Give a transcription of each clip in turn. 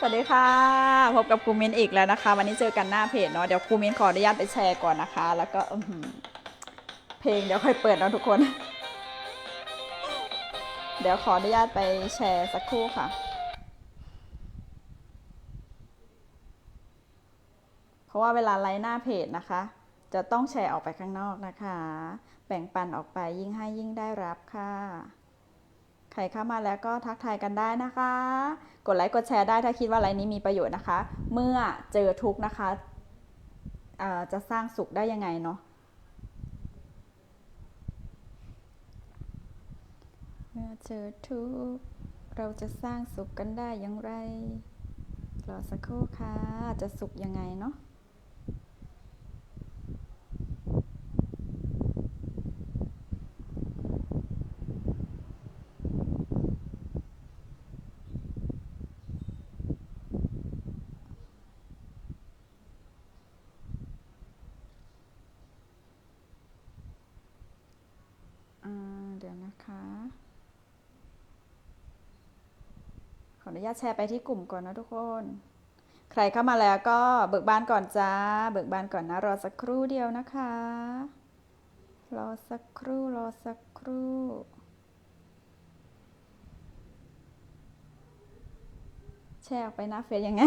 สวัสดีค่ะ พบกับครูมิ้นอีกแล้วนะคะ วันนี้เจอกันหน้าเพจเนาะเดี๋ยวครูมิ้นขออนุญาตไปแชร์ก่อนนะคะ แล้วก็เพลงเดี๋ยวค่อยเปิดนะทุกคน เดี๋ยวขออนุญาตไปแชร์สักครู่ค่ะ เพราะว่าเวลาไลฟ์หน้าเพจนะคะ จะต้องแชร์ออกไปข้างนอกนะคะ แบ่งปันออกไปยิ่งให้ยิ่งได้รับค่ะ รเข้ามาแล้วก็ทักทายกันได้นะคะ กดไลค์กดแชร์ได้ถ้าคิดว่าไลฟ์นี้มีประโยชน์นะคะ เมื่อเจอทุกนะคะจะสร้างสุขได้ยังไงเนาะเมื่อเจอทุกเราจะสร้างสุขกันได้อย่างไรรอสักครู่ค่ะ จะสุขยังไงเนาะ อ่าเดี๋ยวนะคะ ข ออนุญาตแชร์ไปที่กลุ่มก่อนนะทุกคน ใครเข้ามาแล้วก็เบิกบานก่อนจ้า เบิกบานก่อนนะ รอสักครู่เดียวนะคะ รอสักครู่ รอสักครู่แชร์ออกไปหน้าเฟซยังไง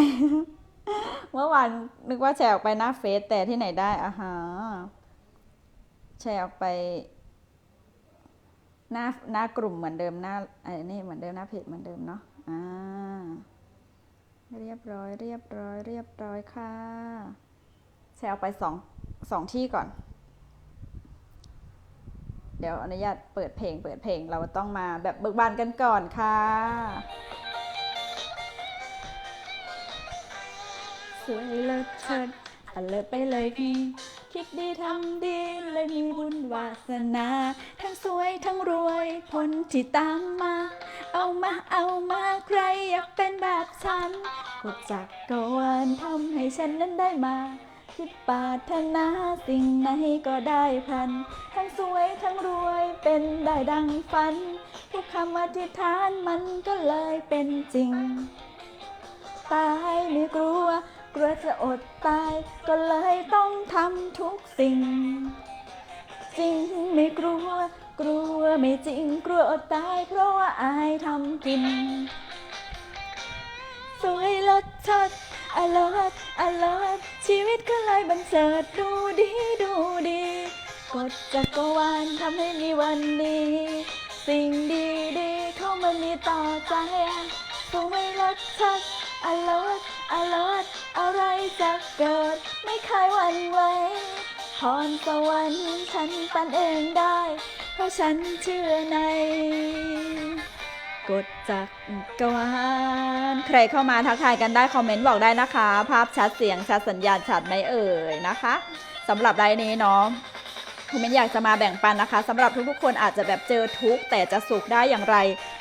เมื่อวานนึกว่าแชร์ออกไปหน้าเฟซแต่ที่ไหนได้อ่าฮะแชร์ออกไปหน้าหน้ากลุ่มเหมือนเดิมหน้าไอ้นี่เหมือนเดิมหน้าเพจเหมือนเดิมเนาะ อ่า เรียบร้อย เรียบร้อย เรียบร้อยค่ะแชร์ออกไปสองสองที่ก่อน เดี๋ยวอนุญาตเปิดเพลง เปิดเพลง เราต้องมาแบบเบิกบานกันก่อนค่ะ สวยเลิศเชิดอันเลิศไปเลยพี่คิดดีทำดีเลยมีบุญวาสนา ทั้งสวยทั้งรวยผลที่ตามมา เอามาเอามาใครอยากเป็นแบบฉันกดจักรวาลทำให้ฉันนั้นได้มาคิดปรารถนาสิ่งไหนก็ได้พัน ทั้งสวยทั้งรวยเป็นได้ดังฝัน ทุกคำอธิษฐานมันก็เลยเป็นจริง ตายไม่กลัว กลัวจะอดตาย ก็เลยต้องทำทุกสิ่ง จริงไม่กลัว กลัวไม่จริงกลัวอดตายเพราะว่าอายทำกิน สวยลิศเชิดอลิศอลิศชีวิตก็เลยบันเจิดดูดีดูดีกฎจักรวาลทำให้มีวันนี้สิ่งดีดีเข้ามามีต่อใจสวยลิศเชิดอลิศอลิศอะไรจะเกิด ไม่เคยหวั่นไหวพรสวรรค์ฉันปันเองได้ เพราะฉันเชื่อในกดจักกรวาลใครเข้ามาทักทายกันได้คอมเมนต์บอกได้นะคะ ภาพชัดเสียงชัดสัญญาณชัดไหมเอ่ยนะคะสำหรับไลน์นี้เนาะคุณเมนอยากจะมาแบ่งปันนะคะสำหรับทุกๆคนอาจจะแบบเจอทุกแต่จะสุขได้อย่างไร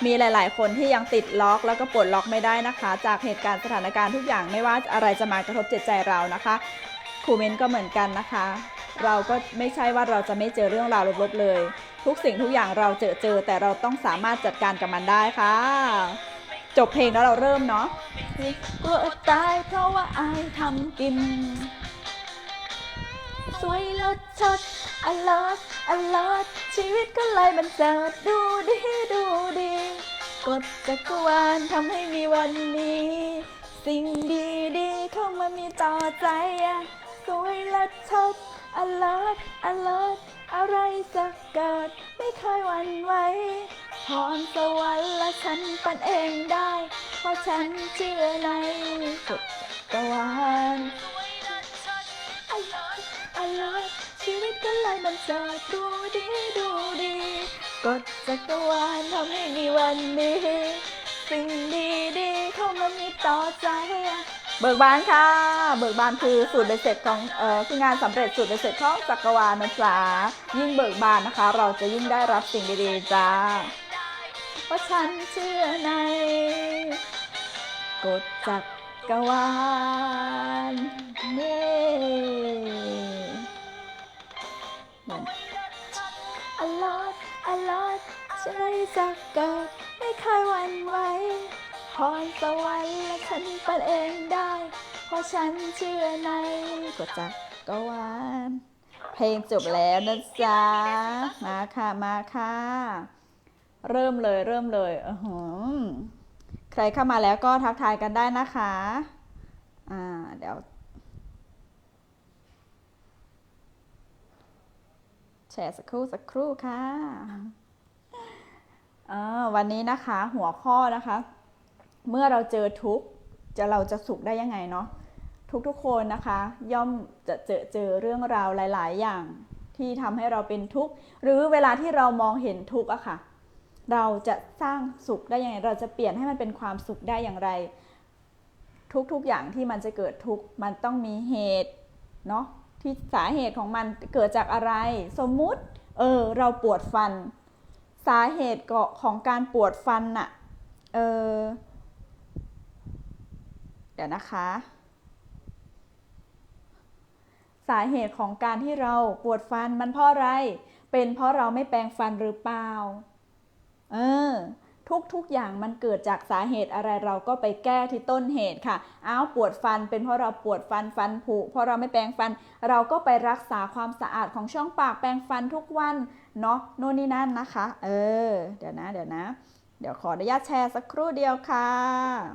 มีหลาย ๆ คนที่ยังติดล็อก แล้วก็ปลดล็อกไม่ได้นะคะ จากเหตุการณ์สถานการณ์ทุกอย่างไม่ว่าอะไรจะมากระทบจิตใจเรานะคะครูเมนก็เหมือนกันนะคะ เราก็ไม่ใช่ว่าเราจะไม่เจอเรื่องราวลบๆเลย ทุกสิ่งทุกอย่างเราเจอเจอ แต่เราต้องสามารถจัดการกับมันได้ค่ะ จบเพลงแล้วเราเริ่มเนาะกลัวอดตายเพราะว่าอายทำกิน สวยเลิศชดอลิศอลิศชีวิตก็เลยบันเจิดดูดีดูดีกฎจักรวาลทำให้มีวันนี้ สิ่งดีดีเข้ามามีต่อใจอะสวยเลิศชดอลิศอลิศ อะไรจะเกิดไม่เคยหวั่นไหวพรสวรรค์และฉันปันเองได้ เพราะฉันเชื่อในกฎจักรวาลอเลิศอเลิศชีวิตก็เลยมันจิดดูดีดูดีกฎจักรวาลทำให้มีวันนี้ สิ่งดีดีๆเข้ามามีต่อใจ เบิกบานค่ะ เบิกบานคือสูตรเบ็ดเสร็จของเอ่อคืองานสำเร็จสูตรเบ็ดเสร็จของจักรวาลนะจ๊ะยิ่งเบิกบานนะคะ เราจะยิ่งได้รับสิ่งดีๆจ้าเพราะฉันเชื่อในกฎจักรวาลเย้เหมือนอลอดอลอดใจจะเกิดไม่เคยหวั่นไหว รสวรรค์และฉันเป็นเองได้ เพราะฉันเชื่อในกฎจักรวาลเพลงจบแล้วนะจ๊ะ มาค่ะ มาค่ะ เริ่มเลยเริ่มเลยอือหใครเข้ามาแล้วก็ทักทายกันได้นะคะ อ่า เดี๋ยว แชร์สักครู่สักครู่ค่ะอ่าวันนี้นะคะหัวข้อนะคะ เมื่อเราเจอทุกข์จะเราจะสุขได้ยังไงเนาะทุกๆคนนะคะ ย่อมจะเจอเจอเรื่องราวหลาย ๆ อย่างที่ทำให้เราเป็นทุกข์หรือเวลาที่เรามองเห็นทุกข์อะค่ะ เราจะสร้างสุขได้ยังไง เราจะเปลี่ยนให้มันเป็นความสุขได้อย่างไร ทุกๆอย่างที่มันจะเกิดทุกข์มันต้องมีเหตุเนาะที่สาเหตุของมันเกิดจากอะไร สมมุติ เออ เราปวดฟัน สาเหตุก็ของการปวดฟันน่ะ เออ ดี๋ยวนะคะ สาเหตุของการที่เราปวดฟันมันเพราะอะไร เป็นเพราะเราไม่แปรงฟันหรือเปล่า เออทุกทุกอย่างมันเกิดจากสาเหตุอะไรเราก็ไปแก้ที่ต้นเหตุค่ะ อ้าวปวดฟันเป็นเพราะเราปวดฟันฟันผุเพราะเราไม่แปรงฟัน เราก็ไปรักษาความสะอาดของช่องปากแปรงฟันทุกวันเนาะโน่นนี่นั่นนะคะ เออ เดี๋ยวนะ เดี๋ยวนะ เดี๋ยวขออนุญาตแชร์สักครู่เดียวค่ะ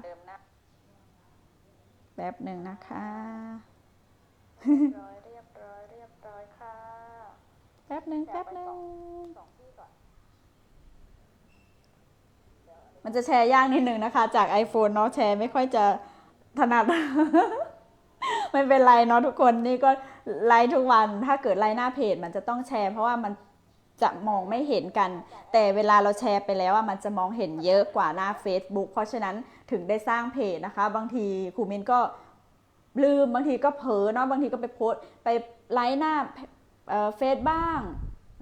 เดิมนะ แป๊บหนึ่งนะคะร้อย เรียบร้อย เรียบร้อยค่ะ แป๊บหนึ่งแป๊บหนึ่งสองที่ก่อน มันจะแชร์ยากนิดหนึ่งนะคะ จาก iPhone เนาะแชร์ไม่ค่อยจะถนัด ไม่เป็นไรเนาะทุกคนนี่ก็ไลฟ์ทุกวัน ถ้าเกิดไลฟ์หน้าเพจมันจะต้องแชร์เพราะว่ามัน จะมองไม่เห็นกัน แต่เวลาเราแชร์ไปแล้วอะมันจะมองเห็นเยอะกว่าหน้า Facebook เพราะฉะนั้นถึงได้สร้างเพจนะคะ บางทีครูมินก็ลืมบางทีก็เผลอเนาะบางทีก็ไปโพสต์ไปไลฟ์หน้าเฟซบ้าง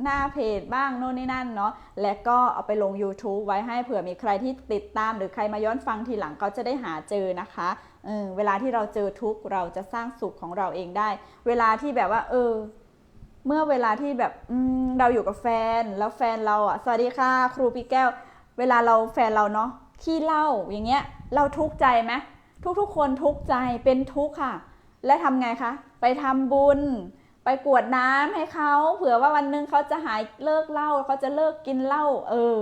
หน้าเพจบ้างโน่นนี่นั่นเนาะและก็เอาไปลง YouTube ไว้ให้เผื่อมีใครที่ติดตาม หรือใครมาย้อนฟังทีหลังเขาจะได้หาเจอนะคะเเวลาที่เราเจอทุกเราจะสร้างสุขของเราเองได้ เวลาที่แบบว่า เออ เมื่อเวลาที่แบบเราอยู่กับแฟน แล้วแฟนเราอะสวัสดีค่ะ ครูพี่แก้ว เวลาเราแฟนเราเนาะขี้เล้าอย่างเงี้ย เราทุกข์ใจไหมทุกๆคนทุกข์ใจเป็นทุกข์ค่ะ และทำไงคะ ไปทำบุญ ไปกวดน้ำให้เขาเผื่อว่าวันหนึ่งเขาจะหายเลิกเหล้าเขาจะเลิกกินเหล้าเออ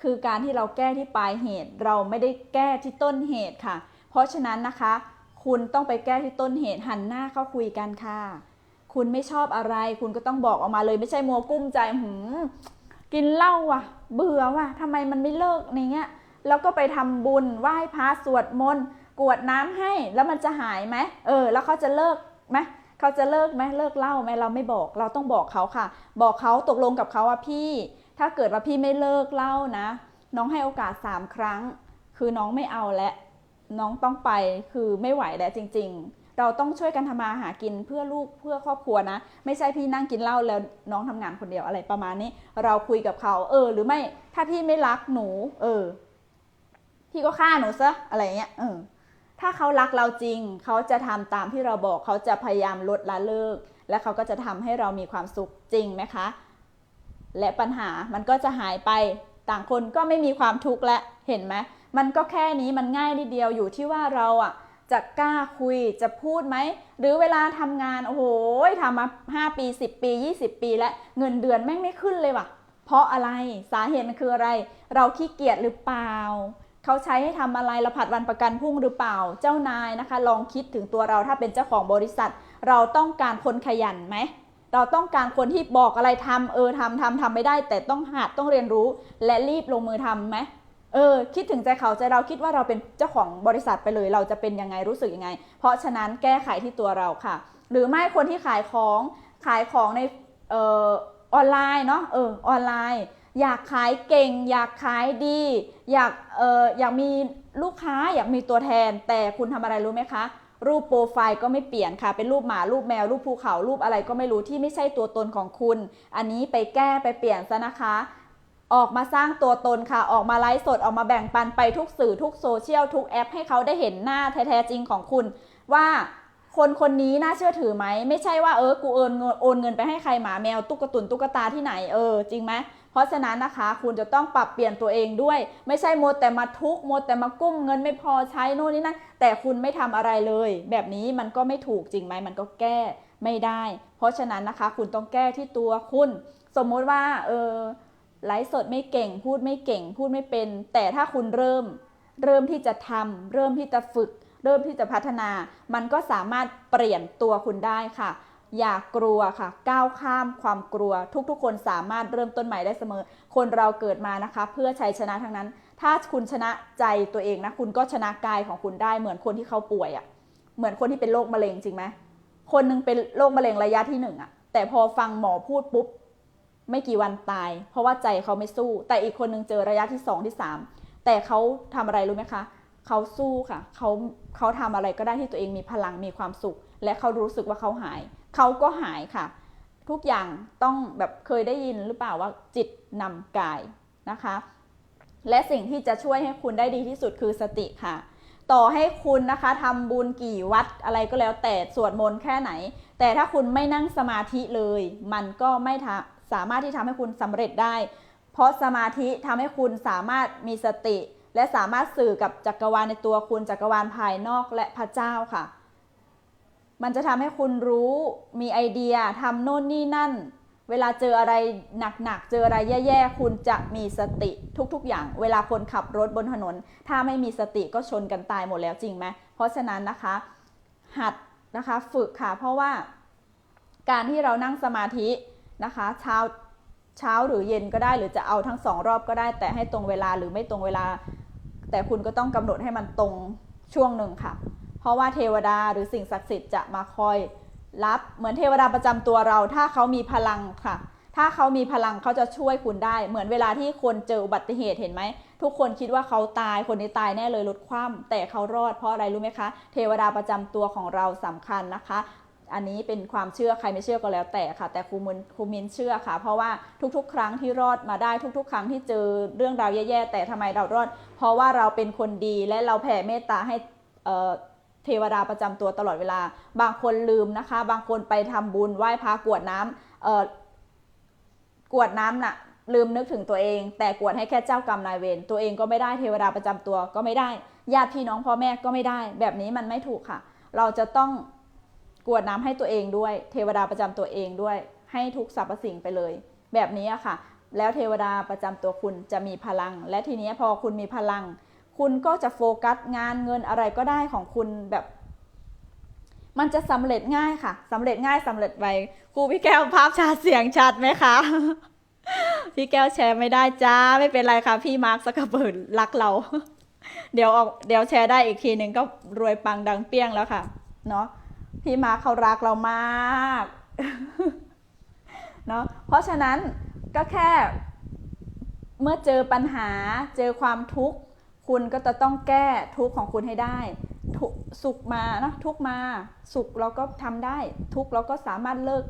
คือการที่เราแก้ที่ปลายเหตุ เราไม่ได้แก้ที่ต้นเหตุค่ะ เพราะฉะนั้นนะคะ คุณต้องไปแก้ที่ต้นเหตุหันหน้าเข้าคุยกันค่ะ คุณไม่ชอบอะไร คุณก็ต้องบอกออกมาเลยไม่ใช่มัวกุ้มใจหืมกินเหล้าว่ะ เบื่อว่ะทำไมมันไม่เลิกในเงี้ยแล้วก็ไปทำบุญไหว้พระสวดมนต์กวดน้ำให้แล้วมันจะหายไหมเออ แล้วเขาจะเลิกไหมเขาจะเลิกไหมเลิกเหล้าไหมเราไม่บอกเราต้องบอกเขาค่ะ บอกเขาตกลงกับเขาว่าพี่ ถ้าเกิดว่าพี่ไม่เลิกเหล้านะ น้องให้โอกาสสามครั้ง คือน้องไม่เอาแล้วน้องต้องไปคือไม่ไหวแล้วจริง ๆ เราต้องช่วยกันทำมาหากินเพื่อลูกเพื่อครอบครัวนะ ไม่ใช่พี่นั่งกินเหล้าแล้วน้องทำงานคนเดียวอะไรประมาณนี้ เราคุยกับเขา เออ หรือไม่ถ้าพี่ไม่รักหนู เออ พี่ก็ฆ่าหนูซะอะไรเงี้ยเออถ้าเขารักเราจริง เขาจะทำตามที่เราบอกเขาจะพยายามลดละเลิก และเขาก็จะทำให้เรามีความสุขจริงไหมคะ และปัญหามันก็จะหายไปต่างคนก็ไม่มีความทุกข์และเห็นไหมมันก็แค่นี้มันง่ายนิดเดียวอยู่ที่ว่าเราอะ จะกล้าคุยจะพูดไหม หรือเวลาทำงาน โอ้โหทำมา 5 ปี 10 ปี 20 ปี แล้วเงินเดือนแม่งไม่ขึ้นเลยว่ะ เพราะอะไรสาเหตุมันคืออะไร เราขี้เกียจหรือเปล่า เขาใช้ให้ทำอะไรเราผัดวันประกันพรุ่งหรือเปล่า เจ้านายนะคะ ลองคิดถึงตัวเราถ้าเป็นเจ้าของบริษัท เราต้องการคนขยันไหมเราต้องการคนที่บอกอะไรทำเออทำทำทำไม่ได้ แต่ต้องหัดต้องเรียนรู้ และรีบลงมือทำไหม เออคิดถึงใจเขาใจเราคิดว่าเราเป็นเจ้าของบริษัทไปเลย เราจะเป็นยังไงรู้สึกยังไง เพราะฉะนั้นแก้ไขที่ตัวเราค่ะ หรือไม่คนที่ขายของขายของในเอออนไลน์เนาะเออออนไลน์ อยากขายเก่ง อยากขายดี อยากเอออยากมีลูกค้าอยากมีตัวแทน แต่คุณทำอะไรรู้ไหมคะ รูปโปรไฟล์ก็ไม่เปลี่ยนค่ะ เป็นรูปหมารูปแมวรูปภูเขารูปอะไรก็ไม่รู้ที่ไม่ใช่ตัวตนของคุณ อันนี้ไปแก้ไปเปลี่ยนซะนะคะ ออกมาสร้างตัวตนค่ะ ออกมาไลฟ์สดออกมาแบ่งปันไปทุกสื่อทุกโซเชียลทุกแอป ให้เขาได้เห็นหน้าแท้ๆจริงของคุณ ว่าคนคนนี้น่าเชื่อถือไหม ไม่ใช่ว่าเออกูโอนเงินโอนเงินไปให้ใครหมาแมวตุ๊กตุนตุ๊กตาที่ไหนเออจริงไหมเพราะฉะนั้นนะคะ คุณจะต้องปรับเปลี่ยนตัวเองด้วย ไม่ใช่โมวแต่มาทุกโมวแต่มากุ้มเงินไม่พอใช้โน่นนี่นั่นแต่คุณไม่ทำอะไรเลย แบบนี้มันก็ไม่ถูกจริงไหมมันก็แก้ไม่ได้ เพราะฉะนั้นนะคะ คุณต้องแก้ที่ตัวคุณ สมมุติว่าเออ ไลฟ์สดไม่เก่ง พูดไม่เก่ง พูดไม่เป็น แต่ถ้าคุณเริ่ม เริ่มที่จะทำเริ่มที่จะฝึก เริ่มที่จะพัฒนา มันก็สามารถเปลี่ยนตัวคุณได้ค่ะ อย่ากลัวค่ะ ก้าวข้ามความกลัว ทุกๆ คนสามารถเริ่มต้นใหม่ได้เสมอ คนเราเกิดมานะคะ เพื่อชัยชนะทั้งนั้น ถ้าคุณชนะใจตัวเองนะคุณก็ชนะกายของคุณได้เหมือนคนที่เขาป่วยอะ่ะเหมือนคนที่เป็นโรคมะเร็งจริงไหมคนหนึงเป็นโรคมะเร็งระยะที่หนึ่งอะแต่พอฟังหมอพูดปุ๊บ ไม่กี่วันตาย เพราะว่าใจเขาไม่สู้ แต่อีกคนหนึงเจอระยะที่สองที่สามแต่เขาทำอะไรรู้ไหมคะเขาสู้ค่ะเขาเขาทำอะไรก็ได้ที่ตัวเองมีพลังมีความสุข และเขารู้สึกว่าเขาหาย เขาก็หายค่ะ ทุกอย่างต้องแบบเคยได้ยินหรือเปล่าว่าจิตนำกายนะคะ และสิ่งที่จะช่วยให้คุณได้ดีที่สุดคือสติค่ะ ต่อให้คุณนะคะทำบุญกี่วัดอะไรก็แล้วแต่สวดมนต์แค่ไหน แต่ถ้าคุณไม่นั่งสมาธิเลย มันก็ไม่ทำ สามารถที่ทำให้คุณสำเร็จได้ เพราะสมาธิทำให้คุณสามารถมีสติ และสามารถสื่อกับจักรวาลในตัวคุณจักรวาลภายนอกและพระเจ้าค่ะ มันจะทำให้คุณรู้มีไอเดียทำโน่นนี่นั่น เวลาเจออะไรหนักๆเจออะไรแย่ๆคุณจะมีสติทุกๆ อย่าง เวลาคนขับรถบนถนน ถ้าไม่มีสติก็ชนกันตายหมดแล้วจริงไหมเพราะฉะนั้นนะคะ หัดนะคะฝึกค่ะเพราะว่าการที่เรานั่งสมาธิ นะคะ เช้าเช้าหรือเย็นก็ได้ หรือจะเอาทั้งสองรอบก็ได้ แต่ให้ตรงเวลาหรือไม่ตรงเวลา แต่คุณก็ต้องกำหนดให้มันตรงช่วงหนึ่งค่ะ เพราะว่าเทวดาหรือสิ่งศักดิ์สิทธิ์จะมาคอยรับเหมือนเทวดาประจำตัวเรา ถ้าเขามีพลังค่ะ ถ้าเขามีพลังเขาจะช่วยคุณได้ เหมือนเวลาที่คนเจออุบัติเหตุเห็นไหม ทุกคนคิดว่าเขาตายคนนี้ตายแน่เลยรถคว่ำแต่เขารอดเพราะอะไรรู้ไหมคะ เทวดาประจำตัวของเราสำคัญนะคะ อันนี้เป็นความเชื่อใครไม่เชื่อก็แล้วแต่ค่ะ แต่ครูมินครูมินเชื่อค่ะ เพราะว่าทุกๆ ครั้งที่รอดมาได้ทุก ๆ ครั้งที่เจอเรื่องราวแย่ๆแต่ทำไมเรารอด เพราะว่าเราเป็นคนดีและเราแผ่เมตตาให้เทวดาประจำตัวตลอดเวลา บางคนลืมนะคะ บางคนไปทำบุญไหว้พระกวดน้ำเออกวดน้ำน่ะลืมนึกถึงตัวเอง แต่กวดให้แค่เจ้ากรรมนายเวรตัวเองก็ไม่ได้เทวดาประจำตัวก็ไม่ได้ญาติพี่น้องพ่อแม่ก็ไม่ได้ แบบนี้มันไม่ถูกค่ะ เราจะต้อง กวดน้ำให้ตัวเองด้วย เทวดาประจำตัวเองด้วย ให้ทุกสรรพสิ่งไปเลย แบบนี้อะค่ะ แล้วเทวดาประจำตัวคุณจะมีพลัง และทีนี้พอคุณมีพลัง คุณก็จะโฟกัสงานเงินอะไรก็ได้ของคุณแบบ มันจะสำเร็จง่ายค่ะสำเร็จง่ายสำเร็จไวครูพี่แก้วภาพชัดเสียงชัดไหมคะพี่แก้วแชร์ไม่ได้จ้าไม่เป็นไรค่ะ พี่มาร์คสกเบิร์รักเรา เดี๋ยวออกเดี๋ยวแชร์ได้อีกทีหนึ่งก็รวยปังดังเปี้ยงแล้วค่ะ เนาะ พี่มาเขารักเรามากเนาะเพราะฉะนั้นก็แค่เมื่อเจอปัญหาเจอความทุกข์ คุณก็จะต้องแก้ทุกข์ของคุณให้ได้สุขมานะทุกมาสุขเราก็ทำได้ ทุกเราก็สามารถเลิก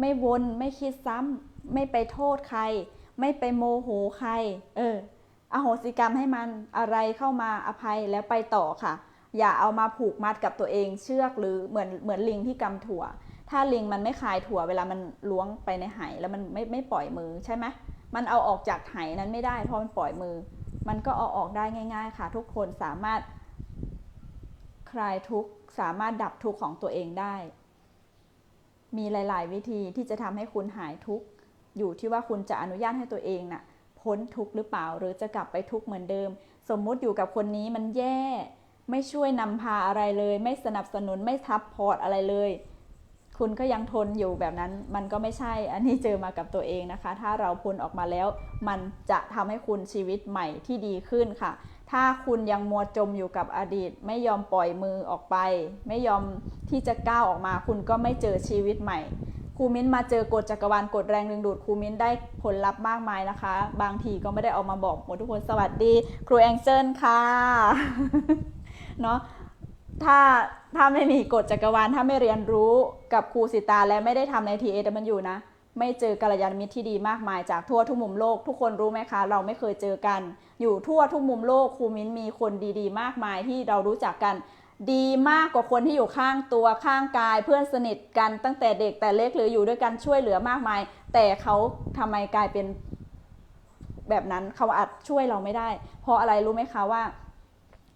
ไม่วนไม่คิดซ้ำไม่ไปโทษใคร ไม่ไปโมโหใคร เอออโหสิกรรมให้มันอะไรเข้ามาอภัยแล้วไปต่อค่ะ อย่าเอามาผูกมัดกับตัวเองเชือกหรือเหมือนเหมือนลิงที่กำถั่ว ถ้าลิงมันไม่คายถั่วเวลามันล้วงไปในไหแล้วมันไม่ไม่ปล่อยมือใช่ไหมมันเอาออกจากไหนั้นไม่ได้เพราะมันปล่อยมือ มันก็เอาออกได้ง่าย ๆ ค่ะ ทุกคนสามารถคลายทุกสามารถดับทุกของตัวเองได้ มีหลาย ๆ วิธีที่จะทำให้คุณหายทุกอยู่ที่ว่าคุณจะอนุญาตให้ตัวเองน่ะพ้นทุกหรือเปล่า หรือจะกลับไปทุกเหมือนเดิม สมมุติอยู่กับคนนี้มันแย่ ไม่ช่วยนำพาอะไรเลย ไม่สนับสนุนไม่ทับพอร์ตอะไรเลย คุณก็ยังทนอยู่แบบนั้น มันก็ไม่ใช่ อันนี้เจอมากับตัวเองนะคะ ถ้าเราพ้นออกมาแล้ว มันจะทำให้คุณชีวิตใหม่ที่ดีขึ้นค่ะ ถ้าคุณยังมัวจมอยู่กับอดีต ไม่ยอมปล่อยมือออกไป ไม่ยอมที่จะก้าวออกมา คุณก็ไม่เจอชีวิตใหม่ครูมิ้นมาเจอกฎจักรวาลกฎแรงดึงดูดครูมิ้นได้ผลลัพธ์มากมายนะคะ บางทีก็ไม่ได้เอามาบอกหมดทุกคนสวัสดี ครูแองเจิลค่ะ เนาะถ้าถ้าไม่มีกฎจักรวาลถ้าไม่เรียนรู้กับครูสิตาและไม่ได้ทำในทีเอมันอยู่นะ ไม่เจอกัลยาณมิตรที่ดีมากมายจากทั่วทุกมุมโลก ทุกคนรู้ไหมคะ เราไม่เคยเจอกัน อยู่ทั่วทุกมุมโลกครูมิ้นมีคนดีๆ มากมายที่เรารู้จักกัน ดีมากกว่าคนที่อยู่ข้างตัวข้างกาย เพื่อนสนิทกันตั้งแต่เด็กแต่เล็กหรืออยู่ด้วยกันช่วยเหลือมากมาย แต่เขาทำไมกลายเป็นแบบนั้นเขาอาจช่วยเราไม่ได้ เพราะอะไรรู้ไหมคะว่า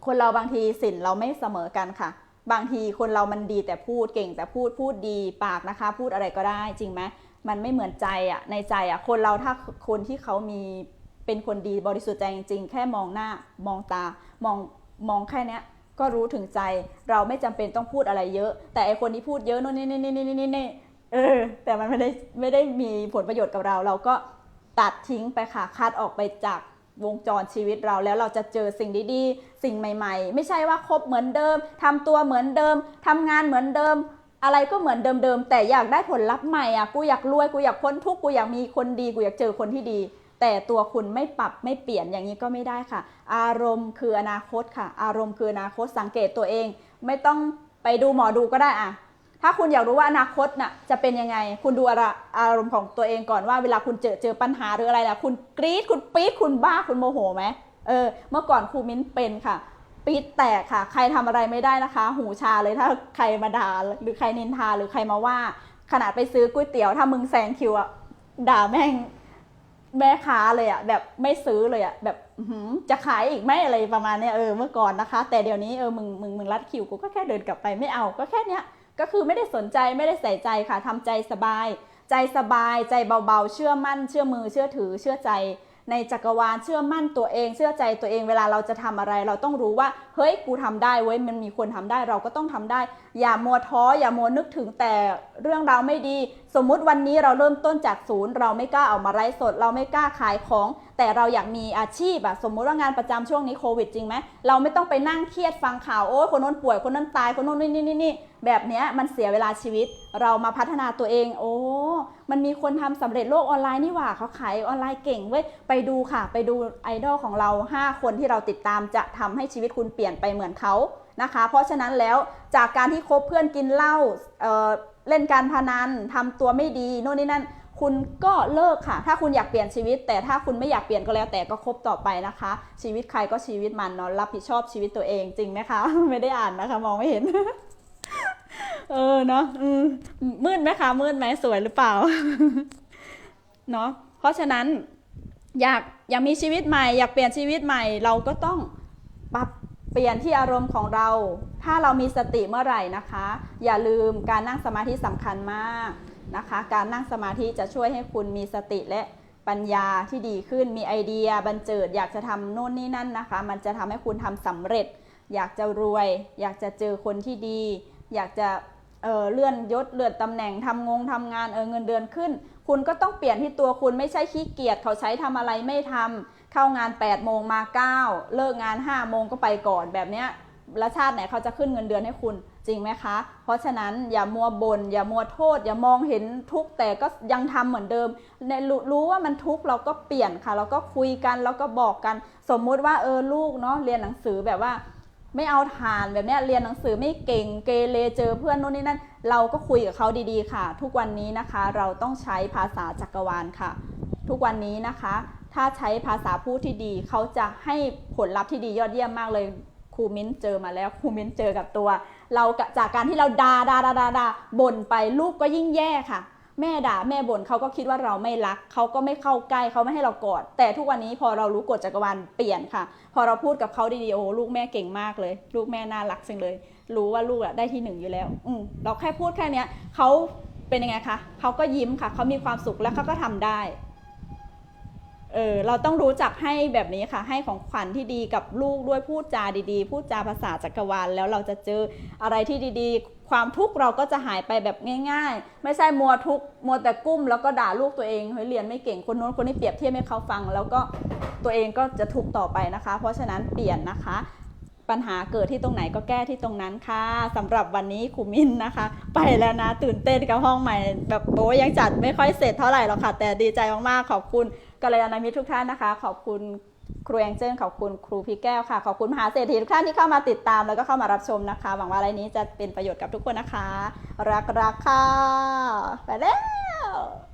คนเราบางทีสินเราไม่เสมอกันค่ะ บางทีคนเรามันดีแต่พูดเก่งแต่พูดพูดดีปากนะคะ พูดอะไรก็ได้จริงไหมมันไม่เหมือนใจอะในใจอะคนเราถ้าคนที่เขามีเป็นคนดีบริสุทธิ์ใจจริงๆ แค่มองหน้ามองตามองมองแค่เนี้ยก็รู้ถึงใจ เราไม่จำเป็นต้องพูดอะไรเยอะ แต่ไอคนที่พูดเยอะนู่นนี่นี่นี่นี่นี่นี่เออแต่มันไม่ได้ไม่ได้มีผลประโยชน์กับเรา เราก็ตัดทิ้งไปค่ะคัดออกไปจาก วงจรชีวิตเราแล้วเราจะเจอสิ่งดีๆ สิ่งใหม่ ๆ ไม่ใช่ว่าคบเหมือนเดิมทำตัวเหมือนเดิมทำงานเหมือนเดิม อะไรก็เหมือนเดิมๆแต่อยากได้ผลลัพธ์ใหม่อะกูอยากรวยกูอยากพ้นทุกข์กูอยากมีคนดีกูอยากเจอคนที่ดี แต่ตัวคุณไม่ปรับไม่เปลี่ยนอย่างนี้ก็ไม่ได้ค่ะ อารมณ์คืออนาคตค่ะ อารมณ์คืออนาคตสังเกตตัวเอง ไม่ต้องไปดูหมอดูก็ได้อะ ถ้าคุณอยากรู้ว่าอนาคตน่ะจะเป็นยังไง คุณดูอารมณ์ของตัวเองก่อนว่าเวลาคุณเจอเจอปัญหาหรืออะไรล่ะคุณกรี๊ดคุณปี๊ดคุณบ้าคุณโมโหไหมเออเมื่อก่อนครูมิ้นเป็นค่ะปี๊ดแตกค่ะ ใครทำอะไรไม่ได้นะคะ หูชาเลยถ้าใครมาด่าหรือใครนินทาหรือใครมาว่า ขนาดไปซื้อก๋วยเตี๋ยว ถ้ามึงแซงคิวอะด่าแม่งแม่ค้าเลยอะแบบไม่ซื้อเลยอะแบบจะขายอีกไหมอะไรประมาณเนี้ยเออเมื่อก่อนนะคะ แต่เดี๋ยวนี้เออมึงมึงมึงรัดคิวกูก็แค่เดินกลับไปไม่เอาก็แค่เนี้ย ก็คือไม่ได้สนใจไม่ได้ใส่ใจค่ะทำใจสบาย ใจสบายใจเบาๆ เชื่อมั่น เชื่อมือเชื่อถือเชื่อใจ ในจักรวาลเชื่อมั่นตัวเอง เชื่อใจตัวเองเวลาเราจะทำอะไร เราต้องรู้ว่าเฮ้ยกูทำได้เว้ยมันมีคนทำได้เราก็ต้องทำได้ อย่ามัวท้ออย่ามัวนึกถึงแต่เรื่องราวไม่ดี สมมุติวันนี้เราเริ่มต้นจากศูนย์ เราไม่กล้าออกมาไลฟ์สด เราไม่กล้าขายของ แต่เราอยากมีอาชีพอะสมมุติว่างานประจำช่วงนี้โควิดจริงไหมเราไม่ต้องไปนั่งเครียดฟังข่าวโอ้ยคนนู้นป่วยคนนั้นตายคนนู้นนี่นี่นี่นี่แบบเนี้ยมันเสียเวลาชีวิต เรามาพัฒนาตัวเอง โอ้มันมีคนทำสำเร็จโลกออนไลน์นี่หว่าเขาขายออนไลน์เก่งเว้ยไปดูค่ะ ไปดูไอดอลของเรา 5 คนที่เราติดตามจะทำให้ชีวิตคุณเปลี่ยนไปเหมือนเขานะคะ เพราะฉะนั้นแล้วจากการที่คบเพื่อนกินเหล้าเออเล่นการพนันทำตัวไม่ดีโน่นนี่นั่น คุณก็เลิกค่ะ ถ้าคุณอยากเปลี่ยนชีวิต แต่ถ้าคุณไม่อยากเปลี่ยนก็แล้วแต่ก็คบต่อไปนะคะ ชีวิตใครก็ชีวิตมันเนาะรับผิดชอบชีวิตตัวเองจริงไหมคะ ไม่ได้อ่านนะคะ มองไม่เห็น เออเนาะมมืดไหมคะมืดไหมสวยหรือเปล่าเนาะเพราะฉะนั้นอยากอยากมีชีวิตใหม่ อยากเปลี่ยนชีวิตใหม่ เราก็ต้องปรับเปลี่ยนที่อารมณ์ของเรา ถ้าเรามีสติเมื่อไหร่นะคะ อย่าลืมการนั่งสมาธิสำคัญมาก นะคะ การนั่งสมาธิจะช่วยให้คุณมีสติและปัญญาที่ดีขึ้น มีไอเดียบันเจิด อยากจะทำโน่นนี่นั่นนะคะ มันจะทำให้คุณทำสำเร็จ อยากจะรวย อยากจะเจอคนที่ดี อยากจะเเลื่อนยศเลื่อนตำแหน่งทำงงทำงานเออเงินเดือนขึ้น คุณก็ต้องเปลี่ยนที่ตัวคุณไม่ใช่ขี้เกียจเขาใช้ทำอะไรไม่ทำเข้างาน8ปดโมงมา9ก้าเลิกงาน5้าโมงก็ไปก่อนแบบเนี้ยแล้วชาติไหนเขาจะขึ้นเงินเดือนให้คุณ จริงไหมคะ เพราะฉะนั้นอย่ามัวบน่นอย่ามัวโทษ อย่ามองเห็นทุกข์แต่ก็ยังทำเหมือนเดิมในรู้รู้ว่ามันทุกข์เราก็เปลี่ยนค่ะ เราก็คุยกันแล้วก็บอกกัน สมมุติว่าเออลูกเนาะเรียนหนังสือแบบว่า ไม่เอาทานแบบเนี้ยเรียนหนังสือไม่เก่งเกเรเจอเพื่อนโน่นนี่นั่นเราก็คุยกับเขาดีๆค่ะ ทุกวันนี้นะคะเราต้องใช้ภาษาจักรวาลค่ะ ทุกวันนี้นะคะ ถ้าใช้ภาษาพูดที่ดี เขาจะให้ผลลัพธ์ที่ดียอดเยี่ยมมากเลยครูมิ้นเจอมาแล้วครูมิ้นเจอกับตัว เราจากการที่เราด่าด่าด่าด่าดาบ่นไปลูกก็ยิ่งแย่ค่ะ แม่ด่าแม่บ่นเขาก็คิดว่าเราไม่รักเขาก็ไม่เข้าใกล้เขาไม่ให้เรากอด แต่ทุกวันนี้พอเรารู้กฎจักรวาลเปลี่ยนค่ะ พอเราพูดกับเขาดีๆโอ้ลูกแม่เก่งมากเลย ลูกแม่น่ารักจังเลย รู้ว่าลูกอะได้ที่หนึ่งอยู่แล้ว อืมเราแค่พูดแค่เนี้ยเขาเป็นยังไงคะเขาก็ยิ้มค่ะเขามีความสุขแล้วเขาก็ทำได้ เออเราต้องรู้จักให้แบบนี้ค่ะ ให้ของขวัญที่ดีกับลูกด้วยพูดจาดีๆ พูดจาภาษาจักรวาลแล้วเราจะเจออะไรที่ดีๆ ความทุกข์เราก็จะหายไปแบบง่าย ๆ ไม่ใช่มัวทุกข์มัวแต่กุ้ม แล้วก็ด่าลูกตัวเองเฮ้ยเรียนไม่เก่งคนโน้นคนนี้เปรียบเทียบให้เขาฟัง แล้วก็ตัวเองก็จะทุกข์ต่อไปนะคะ เพราะฉะนั้นเปลี่ยนนะคะ ปัญหาเกิดที่ตรงไหนก็แก้ที่ตรงนั้นค่ะสำหรับวันนี้ครูมินนะคะ ไปแล้วนะตื่นเต้นกับห้องใหม่ แบบโอ้ยยังจัดไม่ค่อยเสร็จเท่าไหร่หรอกค่ะ แต่ดีใจมากๆขอบคุณ กัลยาณมิตรทุกท่านนะคะ ขอบคุณครูแองเจิ้ลขอบคุณครูพี่แก้วค่ะ ขอบคุณมหาเศรษฐีทุกท่านที่เข้ามาติดตามแล้วก็เข้ามารับชมนะคะ หวังว่าอะไรนี้จะเป็นประโยชน์กับทุกคนนะคะ รักๆค่ะ ไปแล้ว